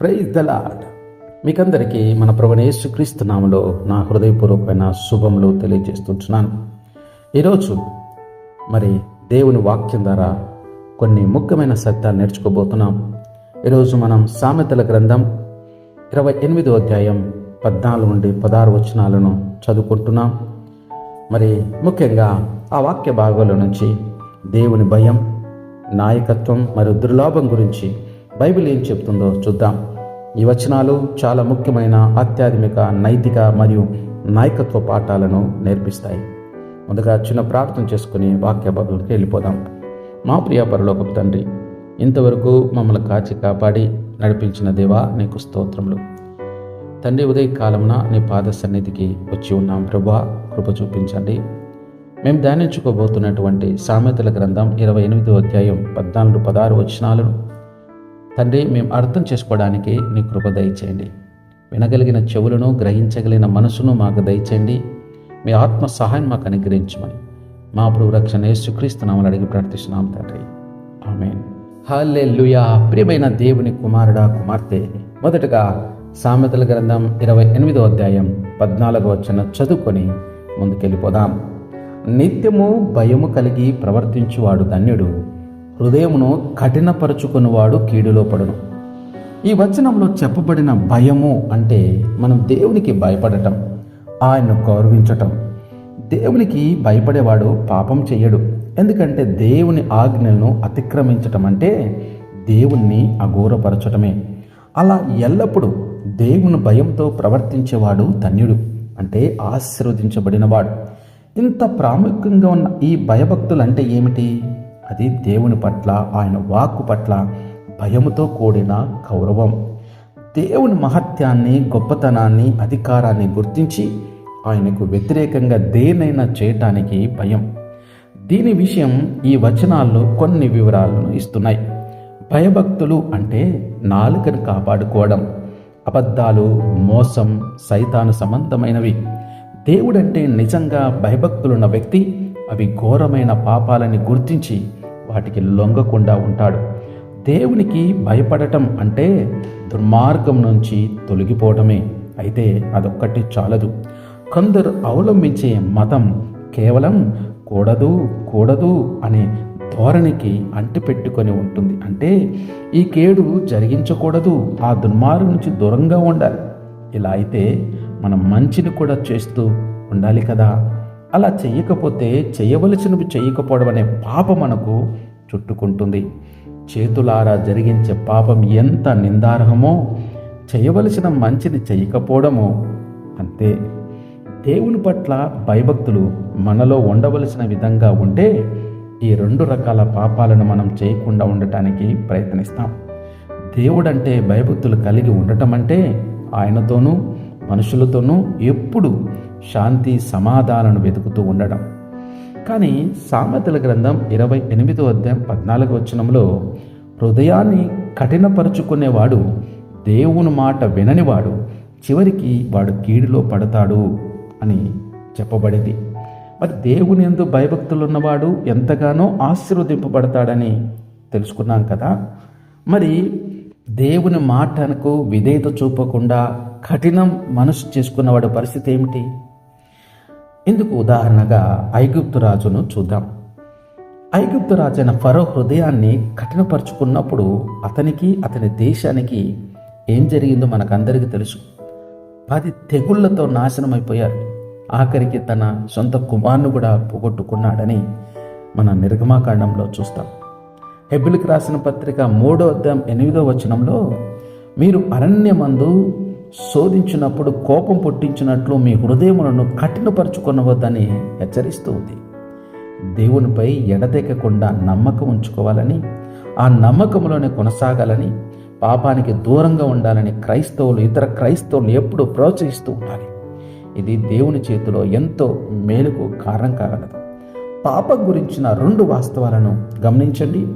Praise the lord మీకందరికీ మన ప్రభుని యేసుక్రీస్తు నామలో నా హృదయపూర్వకమైన శుభములు తెలియజేస్తుంటున్నాను. ఈరోజు మరి దేవుని వాక్యం ద్వారా కొన్ని ముఖ్యమైన సత్యాలు నేర్చుకోబోతున్నాం. ఈరోజు మనం సామెతల గ్రంథం ఇరవై ఎనిమిదో అధ్యాయం పద్నాలుగు నుండి పదహారు వచనాలను చదువుకుంటున్నాం. మరి ముఖ్యంగా ఆ వాక్య భాగాల నుంచి దేవుని భయం నాయకత్వం మరియు దుర్లాభం గురించి బైబిల్ ఏం చెప్తుందో చూద్దాం. ఈ వచనాలు చాలా ముఖ్యమైన ఆధ్యాత్మిక నైతిక మరియు నాయకత్వ పాఠాలను నేర్పిస్తాయి. ముందుగా చిన్న ప్రార్థన చేసుకుని వాక్య భాగంకి వెళ్ళిపోదాం. మా ప్రియ పరలోకపు తండ్రి ఇంతవరకు మమ్మల్ని కాచి కాపాడి నడిపించిన దేవా నీకు స్తోత్రములు. తండ్రి ఉదయ కాలమున నీ పాద సన్నిధికి వచ్చి ఉన్నాం ప్రభా కృప చూపించండి. మేము ధ్యానించుకోబోతున్నటువంటి సామెతల గ్రంథం ఇరవై ఎనిమిదో అధ్యాయం పద్నాలుగు పదహారు వచనాలను తండ్రి మేము అర్థం చేసుకోవడానికి నీ కృప దయచేయండి. వినగలిగిన చెవులను గ్రహించగలిగిన మనసును మాకు దయచేయండి. మీ ఆత్మ సహాయం మాకు అనుగ్రహించమని మా ప్రభు రక్షణ యేసుక్రీస్తు అడిగి ప్రార్థిస్తున్నాం తండ్రి. ఆమె హల్లే ప్రియమైన దేవుని కుమారుడా కుమార్తె మొదటగా సామెతల గ్రంథం ఇరవై ఎనిమిదో అధ్యాయం పద్నాలుగో వచ్చిన చదువుకొని ముందుకెళ్ళిపోదాం. నిత్యము భయము కలిగి ప్రవర్తించువాడు ధన్యుడు. హృదయమును కఠినపరుచుకునివాడు కీడులో పడును. ఈ వచనంలో చెప్పబడిన భయము అంటే మనం దేవునికి భయపడటం ఆయన్ను గౌరవించటం దేవునికి భయపడేవాడు పాపం చెయ్యడు ఎందుకంటే దేవుని ఆజ్ఞలను అతిక్రమించటం అంటే దేవుణ్ణి అఘోరపరచటమే. అలా ఎల్లప్పుడూ దేవుని భయంతో ప్రవర్తించేవాడు ధన్యుడు అంటే ఆశీర్వదించబడినవాడు. ఇంత ప్రాముఖ్యంగా ఉన్న ఈ భయభక్తులు అంటే ఏమిటి? అది దేవుని పట్ల ఆయన వాక్కు పట్ల భయముతో కూడిన గౌరవం. దేవుని మహత్యాన్ని గొప్పతనాన్ని అధికారాన్ని గుర్తించి ఆయనకు వ్యతిరేకంగా దేనైనా చేయటానికి భయం. దీని విషయం ఈ వచనాల్లో కొన్ని వివరాలను ఇస్తున్నాయి. భయభక్తులు అంటే నాలుకను కాపాడుకోవడం అబద్ధాలు మోసం సైతాను సంబంధమైనవి. దేవుడంటే నిజంగా భయభక్తులున్న వ్యక్తి అవి ఘోరమైన పాపాలని గుర్తించి వాటికి లొంగకుండా ఉంటాడు. దేవునికి భయపడటం అంటే దుర్మార్గం నుంచి తొలగిపోవడమే అయితే అదొక్కటి చాలదు. కొందరు అవలంబించే మతం కేవలం కూడదు కూడదు అనే ధోరణికి అంటిపెట్టుకొని ఉంటుంది. అంటే ఈ కేడు జరిగించకూడదు ఆ దుర్మార్గం నుంచి దూరంగా ఉండాలి. ఇలా అయితే మనం మంచిని కూడా చేస్తూ ఉండాలి కదా? అలా చేయకపోతే చేయవలసినవి చేయకపోవడం అనే పాప మనకు చుట్టుకుంటుంది. చేతులారా జరిగించే పాపం ఎంత నిందార్హమో చేయవలసిన మంచిని చేయకపోవడమో అంతే. దేవుని పట్ల భయభక్తులు మనలో ఉండవలసిన విధంగా ఉంటే ఈ రెండు రకాల పాపాలను మనం చేయకుండా ఉండటానికి ప్రయత్నిస్తాం. దేవుడంటే భయభక్తులు కలిగి ఉండటం అంటే ఆయనతోనూ మనుషులతోనూ ఎప్పుడు శాంతి సమాధానాలను వెతుకుతూ ఉండడం. కానీ సామెతల గ్రంథం ఇరవై ఎనిమిదో అధ్యాయం పద్నాలుగు వచనంలో హృదయాన్ని కఠినపరుచుకునేవాడు దేవుని మాట విననివాడు చివరికి వాడు కీడులో పడతాడు అని చెప్పబడింది. మరి దేవుని ఎందు భయభక్తులు ఉన్నవాడు ఎంతగానో ఆశీర్వదింపబడతాడని తెలుసుకున్నాం కదా. మరి దేవుని మాటకు విధేయత చూపకుండా కఠినం మనసు చేసుకున్నవాడు పరిస్థితి ఏమిటి? ఇందుకు ఉదాహరణగా ఐగుప్తు రాజును చూద్దాం. ఐగుప్తు రాజు అయిన ఫరో హృదయాన్ని కఠినపరుచుకున్నప్పుడు అతనికి అతని దేశానికి ఏం జరిగిందో మనకందరికీ తెలుసు. పది తెగుళ్ళతో నాశనమైపోయారు. ఆఖరికి తన సొంత కుమార్ను కూడా పోగొట్టుకున్నాడని మన నిర్గమాకాండంలో చూస్తాం. హెబిల్కి రాసిన పత్రిక మూడో అధ్యాయం ఎనిమిదో వచనంలో మీరు అరణ్యమందు శోధించినప్పుడు కోపం పుట్టించినట్లు మీ హృదయములను కఠినపరుచుకొనవద్దని హెచ్చరిస్తూ ఉంది. దేవునిపై ఎడతెక్కకుండా నమ్మకం ఉంచుకోవాలని ఆ నమ్మకంలోనే కొనసాగాలని పాపానికి దూరంగా ఉండాలని క్రైస్తవులు ఇతర క్రైస్తవులు ఎప్పుడూ ప్రోత్సహిస్తూ ఉండాలి. ఇది దేవుని చేతిలో ఎంతో మేలుకు కారణం కాగలదు. పాపం గురించిన రెండు వాస్తవాలను గమనించండి.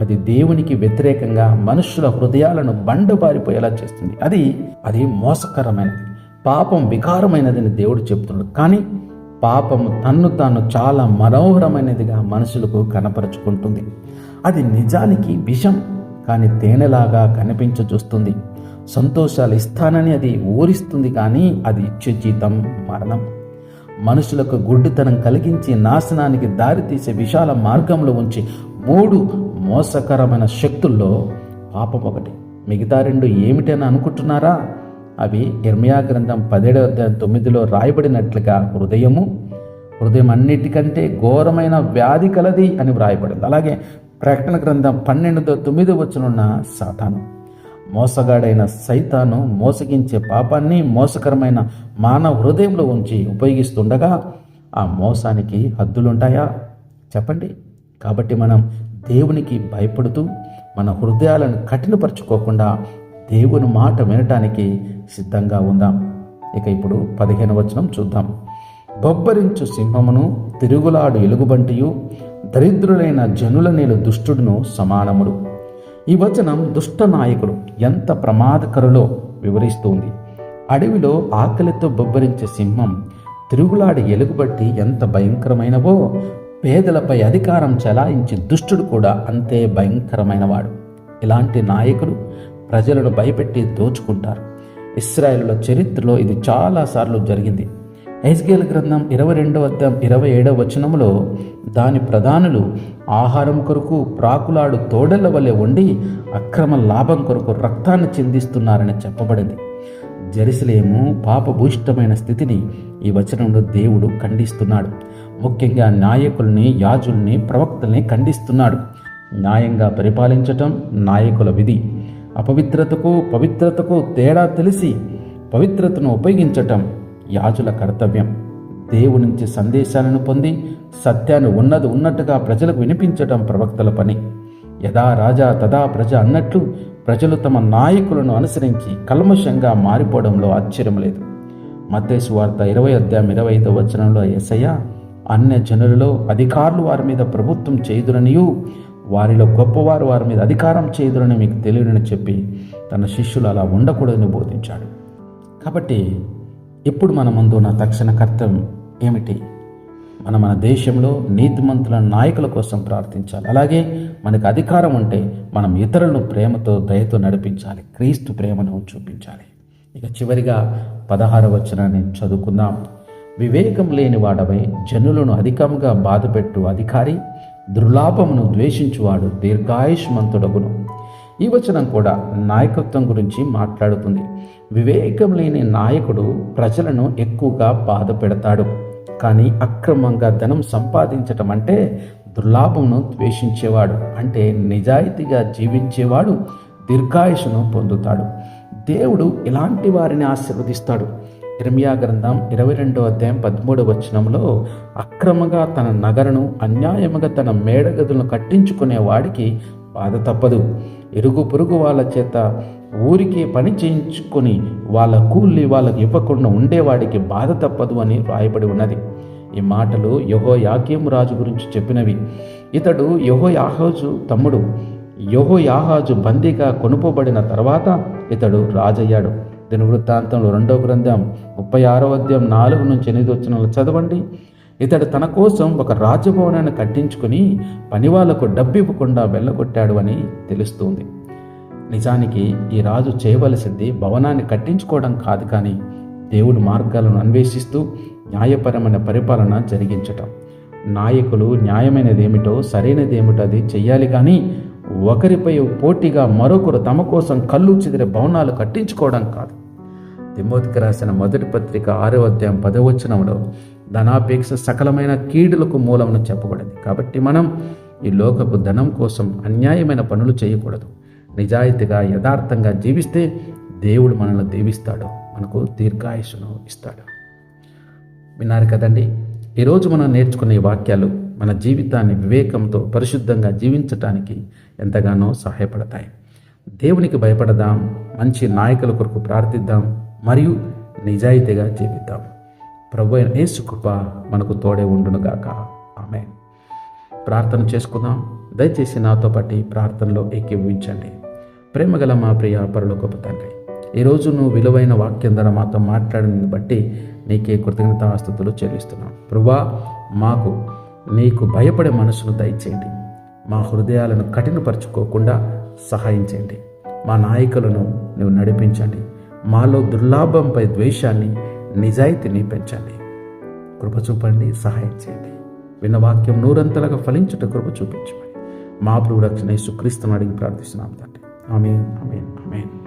అది దేవునికి వ్యతిరేకంగా మనుషుల హృదయాలను బండబారిపోయేలా చేస్తుంది. అది అది మోసకరమైనది. పాపం వికారమైనదని దేవుడు చెప్తున్నాడు. కానీ పాపము తన్ను తాను చాలా మనోహరమైనదిగా మనుషులకు కనపరుచుకుంటుంది. అది నిజానికి విషం కానీ తేనెలాగా కనిపించ చూస్తుంది సంతోషాలు ఇస్తానని అది ఊరిస్తుంది కానీ అది ఇచ్చే జీతం మరణం. మనుషులకు గుడ్డితనం కలిగించి నాశనానికి దారితీసే విశాల మార్గంలో ఉంచి మూడు మోసకరమైన శక్తుల్లో పాపం ఒకటి. మిగతా రెండు ఏమిటని అనుకుంటున్నారా? అవి ఇర్మియా గ్రంథం పదిహేడవ అధ్యాయం తొమ్మిదిలో రాయబడినట్లుగా హృదయము హృదయం అన్నిటికంటే ఘోరమైన వ్యాధి కలది అని వ్రాయబడింది. అలాగే ప్రకటన గ్రంథం పన్నెండుతో తొమ్మిది వచ్చనున్న సాతాను. మోసగాడైన సైతాను మోసగించే పాపాన్ని మోసకరమైన మానవ హృదయంలో ఉంచి ఉపయోగిస్తుండగా ఆ మోసానికి హద్దులుంటాయా? చెప్పండి. కాబట్టి మనం దేవునికి భయపడుతూ మన హృదయాలను కఠినపరచుకోకుండా దేవుని మాట వినటానికి సిద్ధంగా ఉందాం. ఇక ఇప్పుడు పదిహేను వచనం చూద్దాం. బొబ్బరించు సింహమును తిరుగులాడు ఎలుగుబంటియు దరిద్రులైన జనుల నేను దుష్టుడును సమానములు. ఈ వచనం దుష్ట నాయకుడు ఎంత ప్రమాదకరులో వివరిస్తుంది. అడవిలో ఆకలితో బొబ్బరించే సింహం తిరుగులాడి ఎలుగుబట్టి ఎంత భయంకరమైనవో పేదలపై అధికారం చలాయించి దుష్టుడు కూడా అంతే భయంకరమైనవాడు. ఇలాంటి నాయకులు ప్రజలను భయపెట్టి దోచుకుంటారు. ఇస్రాయేలుల చరిత్రలో ఇది చాలాసార్లు జరిగింది. ఐజ్గేల్ గ్రంథం ఇరవై రెండవ అధ్యాయం ఇరవై ఏడవ వచనంలో దాని ప్రధానులు ఆహారం కొరకు ప్రాకులాడు తోడల వలె ఉండి అక్రమ లాభం కొరకు రక్తాన్ని చిందిస్తున్నారని చెప్పబడింది. జెరూసలేము పాపభూయిష్టమైన స్థితిని ఈ వచనంలో దేవుడు ఖండిస్తున్నాడు. ముఖ్యంగా నాయకుల్ని యాజుల్ని ప్రవక్తల్ని ఖండిస్తున్నాడు. న్యాయంగా పరిపాలించటం నాయకుల విధి. అపవిత్రతకు పవిత్రతకు తేడా తెలిసి పవిత్రతను ఉపయోగించటం యాజుల కర్తవ్యం. దేవుడి నుంచి సందేశాలను పొంది సత్యాన్ని ఉన్నది ఉన్నట్టుగా ప్రజలకు వినిపించటం ప్రవక్తల పని. యథా రాజా తదా ప్రజ అన్నట్లు ప్రజలు తమ నాయకులను అనుసరించి కల్మషంగా మారిపోవడంలో ఆశ్చర్యం లేదు. మత్తేసు వార్త ఇరవై అధ్యాయం ఇరవై ఐదో వచనంలో ఎసయ్య అన్య జనులలో అధికారులు వారి మీద ప్రభుత్వం చేయుదురనియు వారిలో గొప్పవారు వారి మీద అధికారం చేయుదురని మీకు తెలియనని చెప్పి తన శిష్యులు అలా ఉండకూడదని బోధించాడు. కాబట్టి ఇప్పుడు మన ముందు ఉన్న తక్షణ కర్తవ్యం ఏమిటి? మన మన దేశంలో నీతిమంతుల నాయకుల కోసం ప్రార్థించాలి. అలాగే మనకు అధికారం ఉంటే మనం ఇతరులను ప్రేమతో దయతో నడిపించాలి. క్రీస్తు ప్రేమను చూపించాలి. ఇక చివరిగా పదహార వచనాన్ని చదువుకుందాం. వివేకం లేని వాడవై జనులను అధికంగా బాధపెట్టు అధికారి దుర్లాభమును ద్వేషించువాడు దీర్ఘాయుష్మంతుడగును. ఈ వచనం కూడా నాయకత్వం గురించి మాట్లాడుతుంది. వివేకం లేని నాయకుడు ప్రజలను ఎక్కువగా బాధ పెడతాడు కానీ అక్రమంగా ధనం సంపాదించటం అంటే దుర్లాభమును ద్వేషించేవాడు. అంటే నిజాయితీగా జీవించేవాడు దీర్ఘాయుషను పొందుతాడు. దేవుడు ఇలాంటి వారిని ఆశీర్వదిస్తాడు. ఇర్మియా గ్రంథం ఇరవై రెండో అధ్యాయం పదమూడవ వచనంలో అక్రమంగా తన నగరను అన్యాయముగా తన మేడగదులను కట్టించుకునే వాడికి బాధ తప్పదు. ఇరుగు పొరుగు వాళ్ళ చేత ఊరికే పని చేయించుకొని వాళ్ళ కూలి వాళ్ళకి ఇవ్వకుండా ఉండేవాడికి బాధ తప్పదు అని రాయబడి ఉన్నది. ఈ మాటలు యహో యాకేము రాజు గురించి చెప్పినవి. ఇతడు యహో యాహాజు తమ్ముడు. యహో యాహాజు బందీగా కొనుపబడిన తర్వాత ఇతడు రాజయ్యాడు. దీని వృత్తాంతంలో రెండో గ్రంథం ముప్పై ఆరో అధ్యాయం నాలుగు నుంచి ఎనిమిది వచ్చిన చదవండి. ఇతడు తన కోసం ఒక రాజభవనాన్ని కట్టించుకుని పనివాళ్ళకు డబ్బు ఇవ్వకుండా వెళ్ళగొట్టాడు అని తెలుస్తుంది. నిజానికి ఈ రాజు చేయవలసింది భవనాన్ని కట్టించుకోవడం కాదు కానీ దేవుడి మార్గాలను అన్వేషిస్తూ న్యాయపరమైన పరిపాలన జరిగించటం. నాయకులు న్యాయమైనది ఏమిటో సరైనది ఏమిటో అది చెయ్యాలి కానీ ఒకరిపై పోటీగా మరొకరు తమ కోసం కళ్ళు చెదిరే భవనాలు కట్టించుకోవడం కాదు. తిమోతికి రాసిన మొదటి పత్రిక ఆరో అధ్యాయం పదవచనంలో ధనాపేక్ష సకలమైన కీడులకు మూలమును చెప్పబడింది. కాబట్టి మనం ఈ లోకపు ధనం కోసం అన్యాయమైన పనులు చేయకూడదు. నిజాయితీగా యథార్థంగా జీవిస్తే దేవుడు మనల్ని దీవిస్తాడు. మనకు దీర్ఘాయుషును ఇస్తాడు. విన్నారు కదండి? ఈరోజు మనం నేర్చుకునే వాక్యాలు మన జీవితాన్ని వివేకంతో పరిశుద్ధంగా జీవించటానికి ఎంతగానో సహాయపడతాయి. దేవునికి భయపడదాం మంచి నాయకుల కొరకు ప్రార్థిద్దాం మరియు నిజాయితీగా జీవిద్దాం. ప్రభు అయిన యేసు కృప మనకు తోడే ఉండునుగాక. ఆమె ప్రార్థన చేసుకుందాం. దయచేసి నాతో పాటు ప్రార్థనలో ఏకీభవించండి. ప్రేమగల మా ప్రియ పరలోకపు తండ్రి ఈరోజు నువ్వు విలువైన వాక్యం ద్వారా మాతో మాట్లాడిన బట్టి నీకే కృతజ్ఞతాస్తుతులు చెల్లిస్తున్నాం. ప్రభా మాకు నీకు భయపడే మనసును దయచేయండి. మా హృదయాలను కఠినపరచుకోకుండా సహాయం చేయండి. మా నాయకులను నువ్వు నడిపించండి. మాలో దుర్లాభంపై ద్వేషాన్ని నిజాయితీని పెంచండి. కృప చూపండి సహాయం చేయండి. విన్న వాక్యం నూరంతలుగా ఫలించుట కృప చూపించమని మా ప్రభు రక్షణ యేసుక్రీస్తుని అడిగి ప్రార్థిస్తున్నాం తండ్రి. ఆమె ఆమె ఆమెన్.